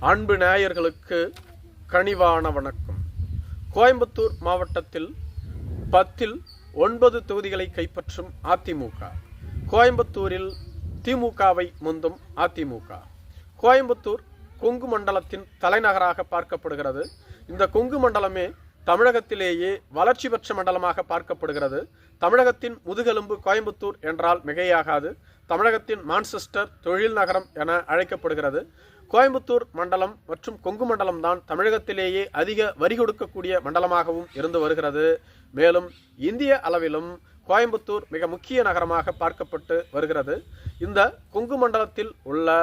அன்பு நேயர்களுக்கு கனிவான வணக்கம். கோயம்புத்தூர் மாவட்டத்தில் பத்தில் ஒன்பது தொகுதிகளை கைப்பற்றும் அதிமுக. கோயம்புத்தூரில் திமுகவை முந்தும் அதிமுக. கோயம்புத்தூர் கொங்கு மண்டலத்தின் தலைநகராக பார்க்கப்படுகிறது. இந்த கொங்கு மண்டலமே தமிழகத்திலேயே வளர்ச்சி பெற்ற மண்டலமாக பார்க்கப்படுகிறது. தமிழகத்தின் முதுகெலும்பு கோயம்புத்தூர் என்றால் மிகையாகாது. தமிழகத்தின் மான்செஸ்டர் தொழில் நகரம் என அழைக்கப்படுகிறது. கோயம்புத்தூர் மண்டலம் மற்றும் கொங்கு மண்டலம் தான் தமிழகத்திலேயே அதிக வரி கொடுக்கக்கூடிய மண்டலமாகவும் இருந்து வருகிறது. மேலும் இந்திய அளவிலும் கோயம்புத்தூர் மிக முக்கிய நகரமாக பார்க்கப்பட்டு வருகிறது. இந்த கொங்கு மண்டலத்தில் உள்ள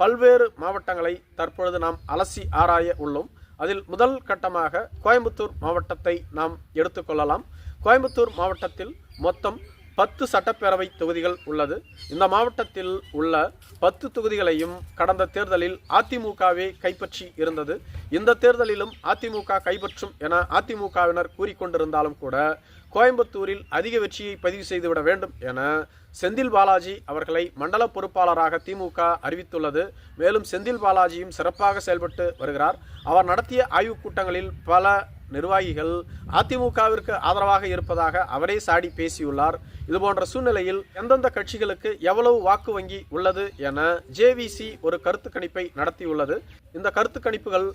பல்வேறு மாவட்டங்களை தற்பொழுது நாம் அலசி ஆராய உள்ளோம். அதில் முதல் கட்டமாக கோயம்புத்தூர் மாவட்டத்தை நாம் எடுத்துக்கொள்ளலாம் கோயம்புத்தூர் மாவட்டத்தில் மொத்தம் பத்து சட்டப்பேரவை தொகுதிகள் உள்ளது. இந்த மாவட்டத்தில் உள்ள பத்து தொகுதிகளையும் கடந்த தேர்தலில் அதிமுகவே கைப்பற்றி இருந்தது. இந்த தேர்தலிலும் அதிமுக கைப்பற்றும் என அதிமுகவினர் கூறிக்கொண்டிருந்தாலும் கூட கோயம்புத்தூரில் அதிக வெற்றியை பதிவு செய்துவிட வேண்டும் என செந்தில் பாலாஜி அவர்களை மண்டல பொறுப்பாளராக திமுக அறிவித்துள்ளது. மேலும் செந்தில் பாலாஜியும் சிறப்பாக செயல்பட்டு வருகிறார். அவர் நடத்திய ஆய்வுக் கூட்டங்களில் பல நிர்வாகிகள் அதிமுகவிற்கு ஆதரவாக இருப்பதாக அவரே சாடி பேசியுள்ளார். இதுபோன்ற சூழ்நிலையில் எந்தெந்த கட்சிகளுக்கு எவ்வளவு வாக்கு வங்கி உள்ளது என ஜேவிசி ஒரு கருத்து கணிப்பை நடத்தியுள்ளது. இந்த கருத்து கணிப்புகள்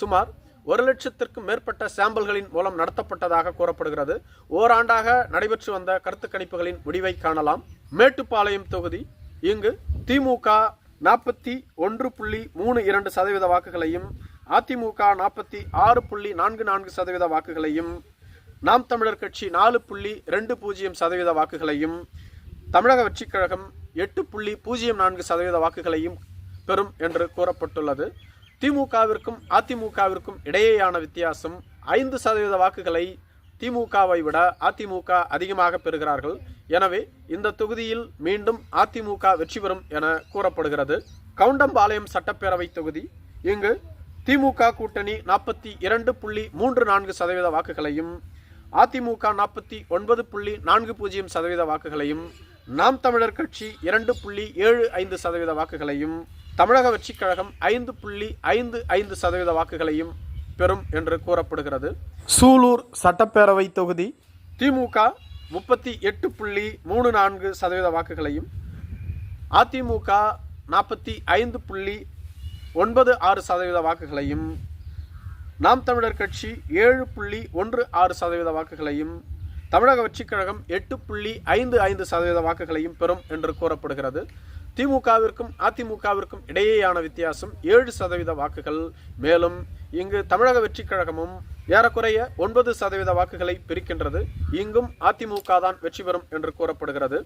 சுமார் ஒரு லட்சத்திற்கும் மேற்பட்ட சாம்பிள்களின் மூலம் நடத்தப்பட்டதாக கூறப்படுகிறது. ஓராண்டாக நடைபெற்று வந்த கருத்து கணிப்புகளின் முடிவை காணலாம். மேட்டுப்பாளையம் தொகுதி இங்கு திமுக நாற்பத்தி ஒன்று புள்ளி மூணு இரண்டு சதவீத வாக்குகளையும் அதிமுக நாற்பத்தி ஆறு புள்ளி நான்கு நான்கு சதவீத வாக்குகளையும் நாம் தமிழர் கட்சி நாலு புள்ளி ரெண்டு பூஜ்ஜியம் சதவீத வாக்குகளையும் தமிழக வெற்றிக் கழகம் எட்டு புள்ளி பூஜ்ஜியம் நான்கு சதவீத வாக்குகளையும் பெறும் என்று கூறப்பட்டுள்ளது. திமுகவிற்கும் அதிமுகவிற்கும் இடையேயான வித்தியாசம் ஐந்து சதவீத வாக்குகளை திமுகவை விட அதிமுக அதிகமாக பெறுகிறார்கள். எனவே இந்த தொகுதியில் மீண்டும் அதிமுக வெற்றி பெறும் என கூறப்படுகிறது. கவுண்டம்பாளையம் சட்டப்பேரவை தொகுதி இங்கு திமுக கூட்டணி நாற்பத்தி இரண்டு புள்ளி மூன்று நான்கு சதவீத வாக்குகளையும் அதிமுக நாற்பத்தி ஒன்பது புள்ளி நான்கு பூஜ்ஜியம் சதவீத வாக்குகளையும் நாம் தமிழர் கட்சி இரண்டு புள்ளி ஏழு ஐந்து சதவீத வாக்குகளையும் தமிழக வெற்றிக் கழகம் ஐந்து புள்ளி ஐந்து ஐந்து சதவீத வாக்குகளையும் பெறும் என்று கூறப்படுகிறது. சூலூர் சட்டப்பேரவை தொகுதி. திமுக முப்பத்தி எட்டு புள்ளி மூணு நான்கு சதவீத வாக்குகளையும் அதிமுக நாற்பத்தி ஐந்து புள்ளி ஒன்பது ஆறு சதவீத வாக்குகளையும் நாம் தமிழர் கட்சி ஏழு புள்ளி ஒன்று ஆறு சதவீத வாக்குகளையும் தமிழக வெற்றிக் கழகம் எட்டு புள்ளி ஐந்து ஐந்து சதவீத வாக்குகளையும் பெறும் என்று கூறப்படுகிறது. திமுகவிற்கும் அதிமுகவிற்கும் இடையேயான வித்தியாசம் ஏழு சதவீத வாக்குகள். மேலும் இங்கு தமிழக வெற்றிக் கழகமும் ஏறக்குறைய ஒன்பது சதவீத வாக்குகளை பிரிக்கின்றது. இங்கும் அதிமுக தான் வெற்றி பெறும் என்று கூறப்படுகிறது.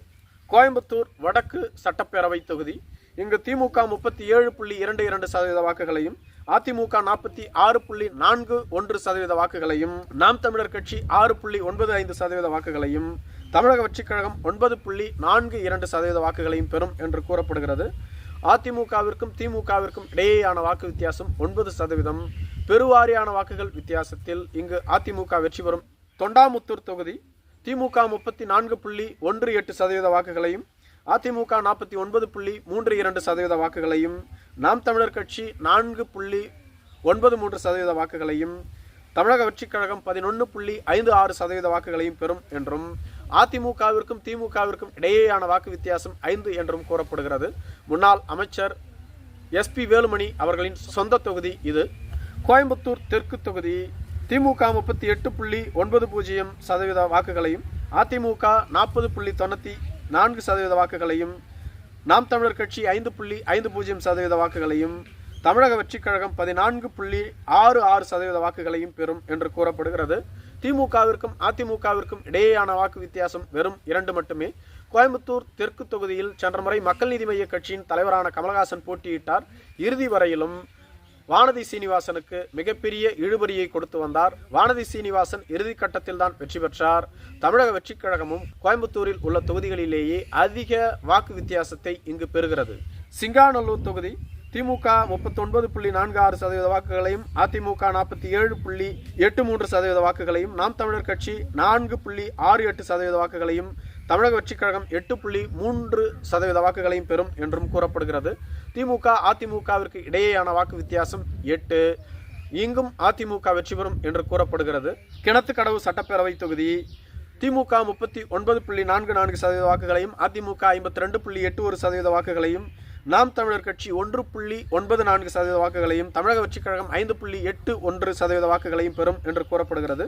கோயம்புத்தூர் வடக்கு சட்டப்பேரவை தொகுதி இங்கு திமுக முப்பத்தி ஏழு புள்ளி இரண்டு இரண்டு சதவீத வாக்குகளையும் அதிமுக நாற்பத்தி ஆறு புள்ளி நான்கு ஒன்று சதவீத வாக்குகளையும் நாம் தமிழர் கட்சி ஆறு புள்ளி ஒன்பது ஐந்து சதவீத வாக்குகளையும் தமிழக வெற்றிக் கழகம் ஒன்பது புள்ளி நான்கு இரண்டு சதவீத வாக்குகளையும் பெறும் என்று கூறப்படுகிறது. அதிமுகவிற்கும் திமுகவிற்கும் இடையேயான வாக்கு வித்தியாசம் ஒன்பது சதவீதம். பெருவாரியான வாக்குகள் வித்தியாசத்தில் இங்கு அதிமுக வெற்றி பெறும். தொண்டாமுத்தூர் தொகுதி திமுக முப்பத்தி நான்கு புள்ளி ஒன்று எட்டு சதவீத வாக்குகளையும் அதிமுக நாற்பத்தி ஒன்பது புள்ளி மூன்று இரண்டு சதவீத வாக்குகளையும் நாம் தமிழர் கட்சி நான்கு புள்ளி ஒன்பது மூன்று சதவீத வாக்குகளையும் தமிழக வெற்றிக் கழகம் பதினொன்று புள்ளி ஐந்து ஆறு சதவீத வாக்குகளையும் பெறும் என்றும் அதிமுகவிற்கும் திமுகவிற்கும் இடையேயான வாக்கு வித்தியாசம் ஐந்து என்றும் கூறப்படுகிறது. முன்னாள் அமைச்சர் எஸ்பி வேலுமணி அவர்களின் சொந்த தொகுதி இது. கோயம்புத்தூர் தெற்கு தொகுதி திமுக முப்பத்தி எட்டு புள்ளி ஒன்பது பூஜ்ஜியம் சதவீத வாக்குகளையும் அதிமுக நாற்பது புள்ளி தொண்ணூற்றி நான்கு சதவீத வாக்குகளையும் நாம் தமிழர் கட்சி ஐந்து புள்ளி ஐந்து பூஜ்ஜியம் சதவீத வாக்குகளையும் தமிழக வெற்றிக் கழகம் பதினான்கு புள்ளி ஆறு ஆறு சதவீத வாக்குகளையும் பெறும் என்று கூறப்படுகிறது. திமுகவிற்கும் அதிமுகவிற்கும் இடையேயான வாக்கு வித்தியாசம் வெறும் இரண்டு மட்டுமே. கோயம்புத்தூர் தெற்கு தொகுதியில் சென்ற முறை மக்கள் நீதி மய்ய கட்சியின் தலைவரான கமலஹாசன் போட்டியிட்டார். இறுதி வரையிலும் வானதி சீனிவாசனுக்கு மிகப்பெரிய இழுபறியை கொடுத்து வந்தார். வானதி சீனிவாசன் இறுதி கட்டத்தில் தான் வெற்றி பெற்றார். தமிழக வெற்றிக் கழகமும் கோயம்புத்தூரில் உள்ள தொகுதிகளிலேயே அதிக வாக்கு வித்தியாசத்தை இங்கு பெறுகிறது. சிங்காநல்லூர் தொகுதி திமுக முப்பத்தொன்பது புள்ளி நான்கு ஆறு சதவீத வாக்குகளையும் அதிமுக நாற்பத்தி ஏழு புள்ளி எட்டு மூன்று சதவீத வாக்குகளையும் நாம் தமிழர் கட்சி நான்கு புள்ளி ஆறு எட்டு சதவீத வாக்குகளையும் தமிழக வெற்றிக் கழகம் எட்டு புள்ளி மூன்று சதவீத வாக்குகளையும் பெறும் என்றும் கூறப்படுகிறது. திமுக அதிமுகவிற்கு இடையேயான வாக்கு வித்தியாசம் எட்டு. இங்கும் அதிமுக வெற்றி பெறும் என்று கூறப்படுகிறது. கிணத்துக்கடவு சட்டப்பேரவை தொகுதி திமுக முப்பத்தி ஒன்பது புள்ளி நான்கு நான்கு சதவீத வாக்குகளையும் அதிமுக ஐம்பத்தி ரெண்டு புள்ளி எட்டு ஒரு சதவீத வாக்குகளையும் நாம் தமிழர் கட்சி ஒன்று புள்ளி ஒன்பது நான்கு சதவீத வாக்குகளையும் தமிழக வெற்றிக் கழகம் ஐந்து புள்ளி எட்டு ஒன்று சதவீத வாக்குகளையும் பெறும் என்று கூறப்படுகிறது.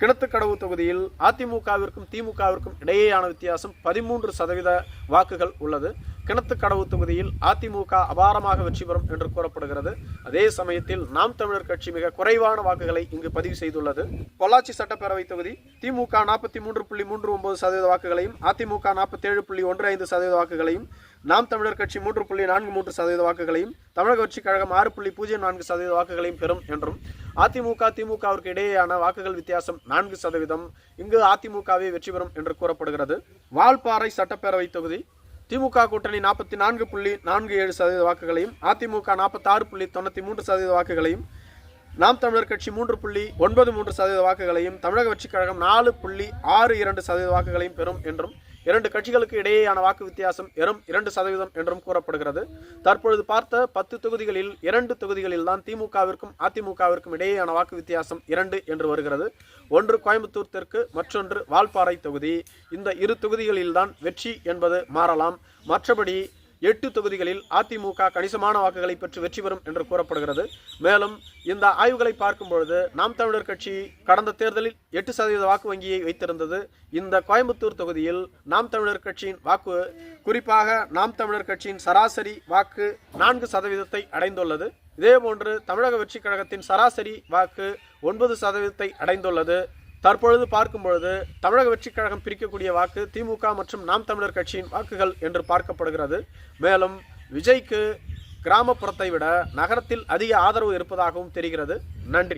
கிணத்துக்கடவு தொகுதியில் அதிமுகவிற்கும் திமுகவிற்கும் இடையேயான வித்தியாசம் பதிமூன்று சதவீத வாக்குகள் உள்ளது. கிணத்துக்கடவு தொகுதியில் அதிமுக அபாரமாக வெற்றி பெறும் என்று கூறப்படுகிறது. அதே சமயத்தில் நாம் தமிழர் கட்சி மிக குறைவான வாக்குகளை இங்கு பதிவு செய்துள்ளது. பொள்ளாச்சி சட்டப்பேரவை தொகுதி திமுக நாற்பத்தி மூன்று புள்ளி மூன்று ஒன்பது சதவீத வாக்குகளையும் அதிமுக நாற்பத்தி ஏழு புள்ளி ஒன்று ஐந்து சதவீத வாக்குகளையும் நாம் தமிழர் கட்சி மூன்று புள்ளி நான்கு மூன்று சதவீத வாக்குகளையும் தமிழக கட்சி கழகம் ஆறு புள்ளி பூஜ்ஜியம் நான்கு சதவீத வாக்குகளையும் பெறும் என்றும் அதிமுக திமுகவிற்கு இடையேயான வாக்குகள் வித்தியாசம் நான்கு சதவீதம் இங்கு அதிமுகவே வெற்றி பெறும் என்று கூறப்படுகிறது. வால்பாறை சட்டப்பேரவை தொகுதி திமுக கூட்டணி நாற்பத்தி நான்கு புள்ளி நான்கு ஏழு சதவீத வாக்குகளையும் அதிமுக நாற்பத்தாறு புள்ளி தொண்ணூற்றி மூன்று சதவீத வாக்குகளையும் நாம் தமிழர் கட்சி மூன்று புள்ளி ஒன்பது மூன்று சதவீத வாக்குகளையும் தமிழக வெற்றிக் கழகம் நாலு புள்ளி ஆறு இரண்டு சதவீத வாக்குகளையும் பெறும் என்றும் இரண்டு கட்சிகளுக்கு இடையேயான வாக்கு வித்தியாசம் வெறும் இரண்டு சதவீதம் என்றும் கூறப்படுகிறது. தற்பொழுது பார்த்த பத்து தொகுதிகளில் இரண்டு தொகுதிகளில் தான் திமுகவிற்கும் அதிமுகவிற்கும் இடையேயான வாக்கு வித்தியாசம் இரண்டு என்று வருகிறது. ஒன்று கோயம்புத்தூர் தெற்கு மற்றொன்று வால்பாறை தொகுதி. இந்த இரு தொகுதிகளில்தான் வெற்றி என்பது மாறலாம். மற்றபடி எட்டு தொகுதிகளில் அதிமுக கணிசமான வாக்குகளை பெற்று வெற்றி பெறும் என்று கூறப்படுகிறது. மேலும் இந்த ஆய்வுகளை பார்க்கும் பொழுது நாம் தமிழர் கட்சி கடந்த தேர்தலில் எட்டு சதவீத வாக்கு வங்கியை வைத்திருந்தது. இந்த கோயம்புத்தூர் தொகுதியில் நாம் தமிழர் கட்சியின் வாக்கு குறிப்பாக நாம் தமிழர் கட்சியின் சராசரி வாக்கு நான்கு சதவீதத்தை அடைந்துள்ளது. இதேபோன்று தமிழக வெற்றிக் கழகத்தின் சராசரி வாக்கு ஒன்பது சதவீதத்தை அடைந்துள்ளது. தற்பொழுது பார்க்கும் பொழுது தமிழக வெற்றிக் கழகம் பிரிக்கக்கூடிய வாக்கு திமுக மற்றும் நாம் தமிழர் கட்சியின் வாக்குகள் என்று பார்க்கப்படுகிறது. மேலும் விஜய்க்கு கிராமப்புறத்தை விட நகரத்தில் அதிக ஆதரவு இருப்பதாகவும் தெரிகிறது. நன்றி.